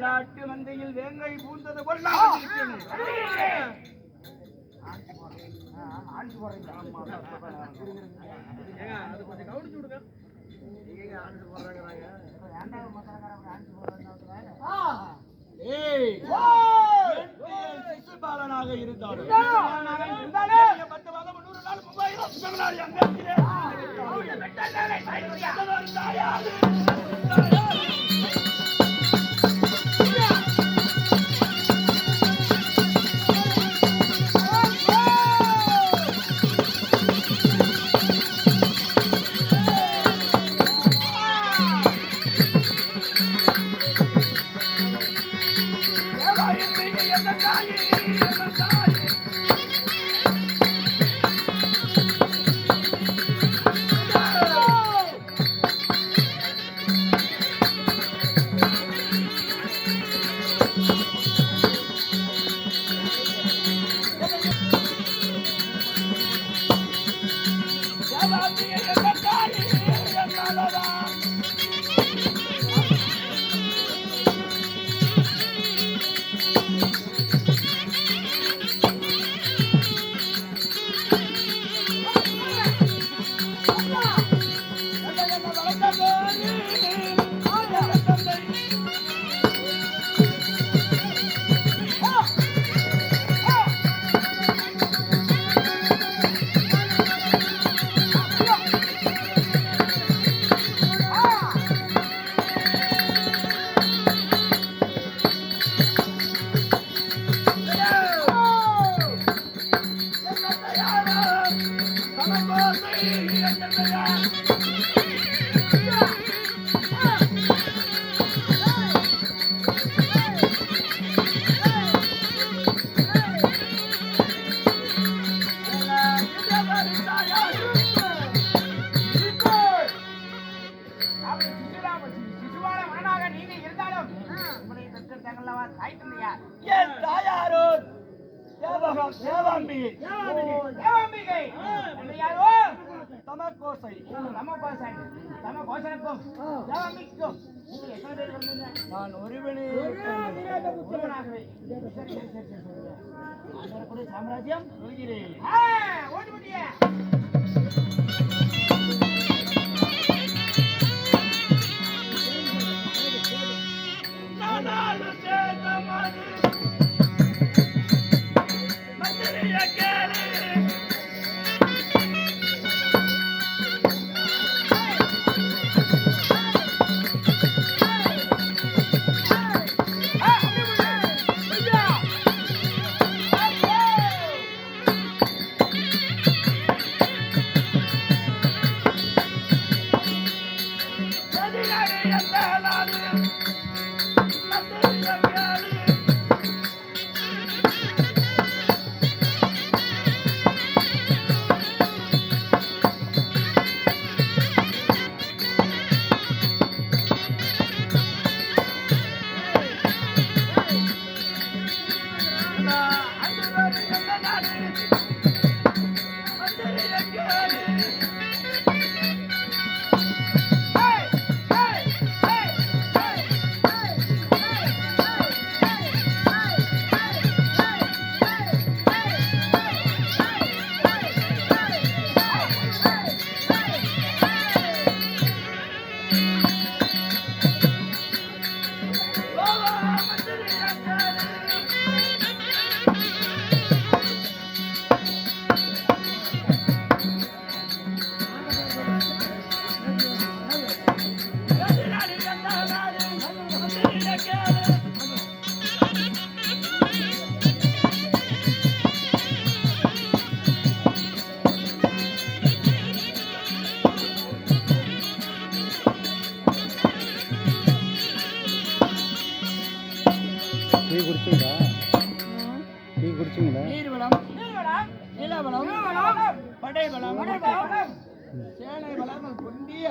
வெள்ளாட்டு மந்தையில் வேங்கை பூந்தது சிசுபாலனாக இருந்தாலும் பத்து மாதம் முன்னூறு நாள் மூவாயிரம் தமிழ்நாடு அங்கே தேவகம் தேவாம்பிகை தேவாம்பிகை யாரோ? தமகோசன் தமகோசனுக்கும் தேவாம்பிக்கும் நீங்கள் எத்தனை பேர் வந்தீங்க நான் ஒருவனே ஒருவனாகவே. சாம்ராஜ்யம் சொல்கிறேன். ஓட்டு முட்டிய நீர்வளம் நிலவளம் நிலவளம், படைவளம் வளங்கள் பொந்திய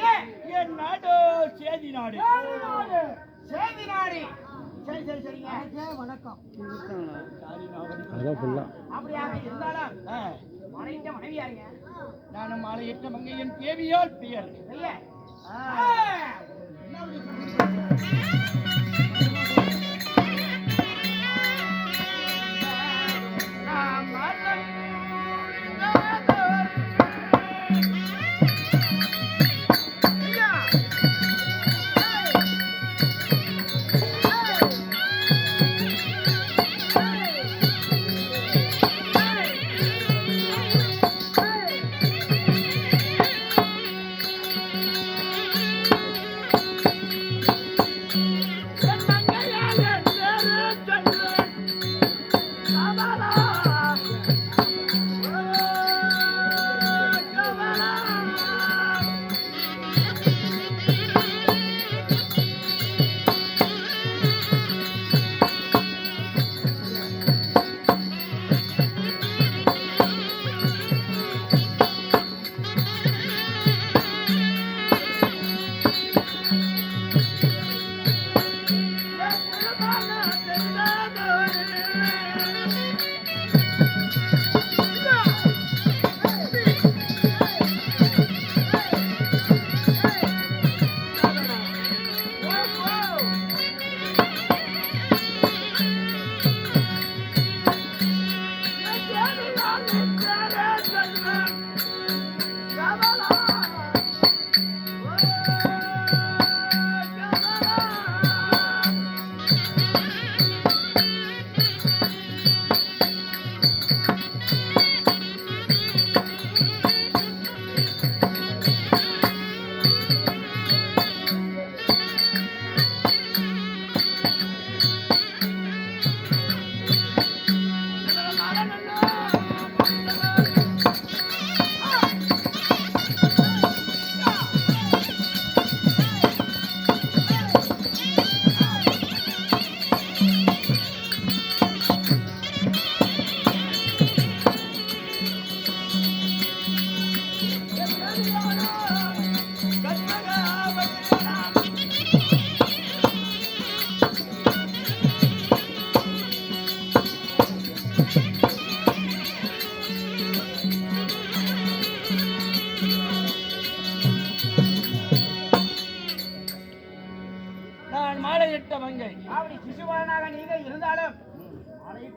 ஏ, என் நாடு சேதி நாடு. சேதி நாடு, சேதி நாடு. சரி சரி சரிங்க வணக்கம். அப்படியாக இருந்தாலும் மனைவிட்ட மனைவியாருங்க. நானும் மாலையிட்ட மங்கையின் தேவியால் பெயர். என்ன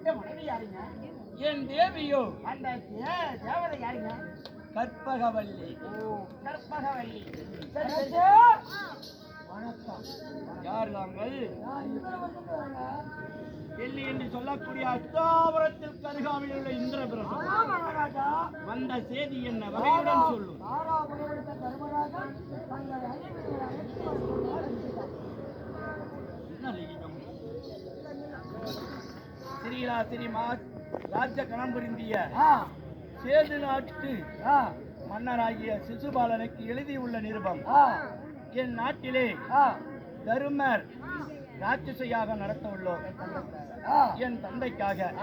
அழைத்த மனைவி யாருங்க? என் தேவியோ? அந்த தேவதை யாருங்க? கற்பகவல்லி. ஓ கற்பகவல்லி. வணக்கம். யார் டெல்லி என்று சொல்லக்கூடிய அஸ்தாபுரத்தில் கருகாவில் உள்ள இந்திரபிரசம். வந்த செய்தி என்ன வகையுடன் சொல்லும். என்ன ஸ்ரீலா ஸ்ரீமா ராஜ கணம் புரிந்திய ஆ, சேது நாட்டு மன்னராகிய சிசுபாலனுக்கு எழுதியுள்ள நிருபம். என் நாட்டிலே தருமர் ராட்சசையாக நடத்த உள்ளோம். என் தந்தைக்காக.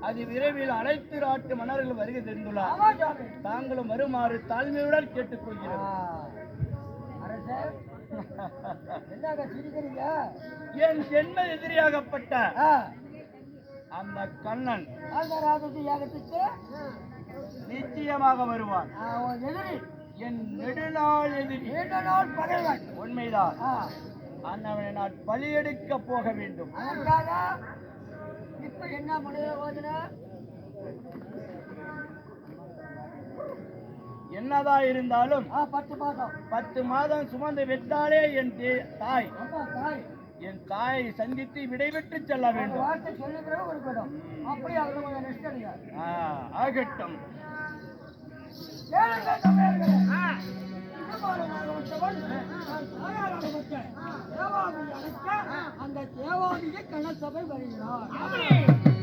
அது விரைவில் அனைத்து நாட்டு மன்னர்கள் வருகை தெரிந்துள்ளார். தாங்களும் வருமாறு தாழ்மையுடன். கேட்டுக்கொள்கிறோம். என் ஜென்ம எதிரியாகப்பட்ட அந்த கண்ணன் அந்த ராஜத்து யாகத்துக்கு நிச்சயமாக வருவான். எதிரி. என் நெடுநாள் எதிரி. நீண்ட நாள் பகைவன். உண்மைதான். அண்ணவனை நான் பலியெடுக்க போக வேண்டும். அதற்காக இப்ப என்ன முடிவு யோஜனை என்னதான் இருந்தாலும் பத்து மாதம். பத்து மாதம் சுமந்து விட்டாலே என் தாய். தாய். என் தாயை சந்தித்து விடைபெற்று செல்ல வேண்டும். வார்த்தை சொல்லி பிறகு இருக்கணும் அப்படி அதுல கொஞ்சம் ரெஸ்ட் எடுங்க ஆகட்டும். அந்த தேவாமியை கணசபை வருகிறார்.